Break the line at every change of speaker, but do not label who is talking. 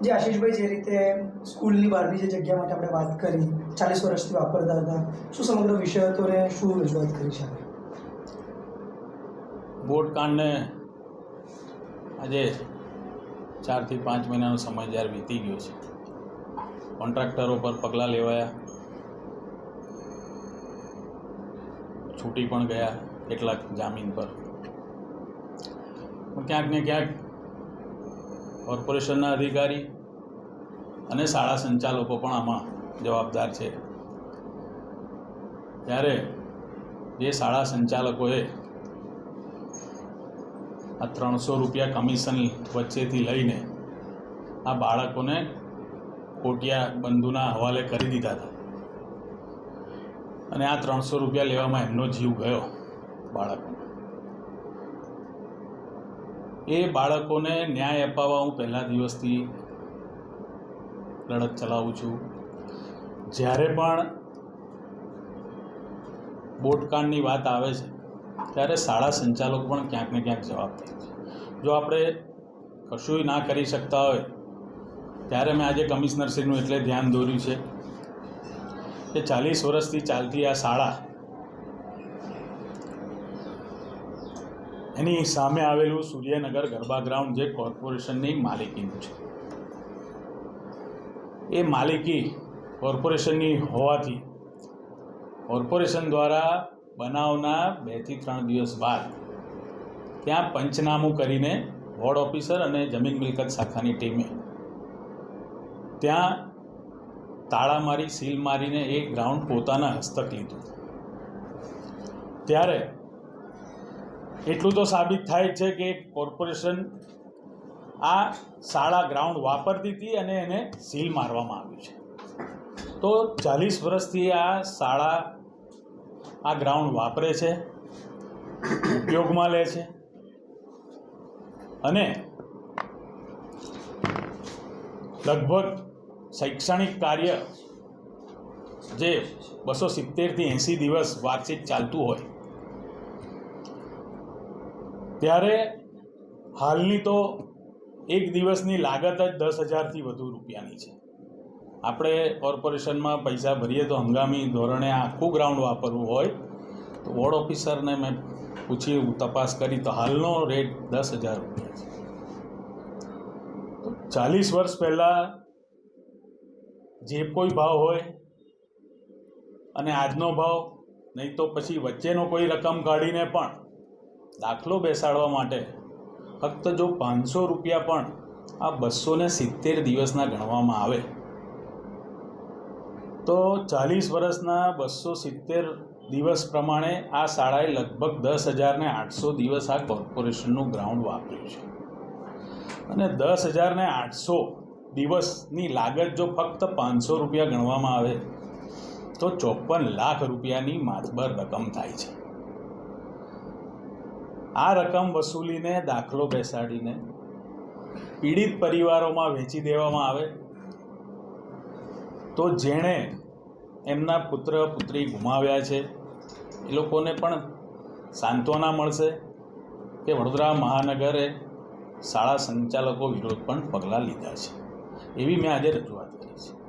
જે આશીષભાઈ જે રીતે સ્કૂલની બહારની જે જગ્યા માટે આપણે વાત કરી, ચાલીસ વર્ષથી વાપરતા હતા, શું સમગ્ર વિષય હતો ને શું રજૂઆત કરી છે?
બોટકાંડને આજે ચારથી પાંચ મહિનાનો સમય જ્યારે વીતી ગયો છે. કોન્ટ્રાક્ટરો પર પગલાં લેવાયા. છૂટી પણ ગયા કેટલાક જામીન પર. ક્યાંક ને ક્યાંક કોર્પોરેશનના અધિકારી અને શાળા સંચાલકો પણ આમાં જવાબદાર છે. ત્યારે જે શાળા સંચાલકોએ આ ત્રણસો રૂપિયા કમિશન વચ્ચેથી લઈને આ બાળકોને કોટિયા બંધુના હવાલે કરી દીધા હતા. અને આ ત્રણસો રૂપિયા લેવામાં એમનો જીવ ગયો બાળકોને. એ બાળકોને ન્યાય અપાવવા હું પહેલા દિવસથી લડત ચલાવું છું. જ્યારે પણ બોટકાંડની વાત આવે છે, ત્યારે શાળા સંચાલકો પણ ક્યાંક ને ક્યાંક જવાબદાર છે. જો આપણે કશુંય ના કરી શકતા હોય, ત્યારે મેં આજે કમિશનરશ્રીનું એટલે ધ્યાન દોર્યું છે કે ચાલીસ વર્ષથી ચાલતી આ શાળા એની સામે આવેલું સૂર્યનગર ગરબા ગ્રાઉન્ડ જે કોર્પોરેશનની માલિકીનું છે. એ માલિકી કોર્પોરેશનની હોવાથી કોર્પોરેશન દ્વારા બનાવના બેથી ત્રણ દિવસ બાદ ત્યાં પંચનામું કરીને વોર્ડ ઓફિસર અને જમીન મિલકત શાખાની ટીમે ત્યાં તાળા મારી, સીલ મારીને એ ગ્રાઉન્ડ પોતાના હસ્તક લીધું. ત્યારે એટલું તો સાબિત થાય છે કે કોર્પોરેશન આ શાળા ગ્રાઉન્ડ વાપરતી હતી અને એને સીલ મારવામાં આવ્યું છે. તો ચાલીસ વર્ષથી આ શાળા આ ગ્રાઉન્ડ વાપરે છે, ઉપયોગમાં લે છે અને લગભગ શૈક્ષણિક કાર્ય જે બસો સિત્તેરથી એંસી દિવસ વાર્ષિક ચાલતું હોય ત્યારે હાલની તો એક દિવસની લાગત જ દસ હજારથી વધુ રૂપિયાની છે. આપણે કોર્પોરેશનમાં પૈસા ભરીએ તો હંગામી ધોરણે આખું ગ્રાઉન્ડ વાપરવું હોય તો વોર્ડ ઓફિસરને મેં પૂછી તપાસ કરી તો હાલનો રેટ દસ હજાર રૂપિયા છે. ચાલીસ વર્ષ પહેલાં જે કોઈ ભાવ હોય અને આજનો ભાવ, નહીં તો પછી વચ્ચેનો કોઈ રકમ કાઢીને પણ દાખલો બેસાડવા માટે ફક્ત જો પાંચસો રૂપિયા પણ આ બસો ને સિત્તેર દિવસના ગણવામાં આવે. તો ચાલીસ વર્ષના બસો સિત્તેર દિવસ પ્રમાણે આ શાળાએ લગભગ દસ હજારને આઠસો દિવસ આ કોર્પોરેશનનું ગ્રાઉન્ડ વાપર્યું છે. અને દસ હજારને આઠસો દિવસની લાગત જો ફક્ત પાંચસો રૂપિયા ગણવામાં આવે, તો ચોપન લાખ રૂપિયાની માતબર રકમ થાય છે. આ રકમ વસૂલીને દાખલો બેસાડીને પીડિત પરિવારોમાં વેચી દેવામાં આવે, તો જેણે એમના પુત્ર, પુત્રી ગુમાવ્યા છે, એ લોકોને પણ સાંત્વના મળશે કે વડોદરા મહાનગરે શાળા સંચાલકો વિરોધ પણ પગલાં લીધા છે. એવી મેં આજે રજૂઆત કરી છે.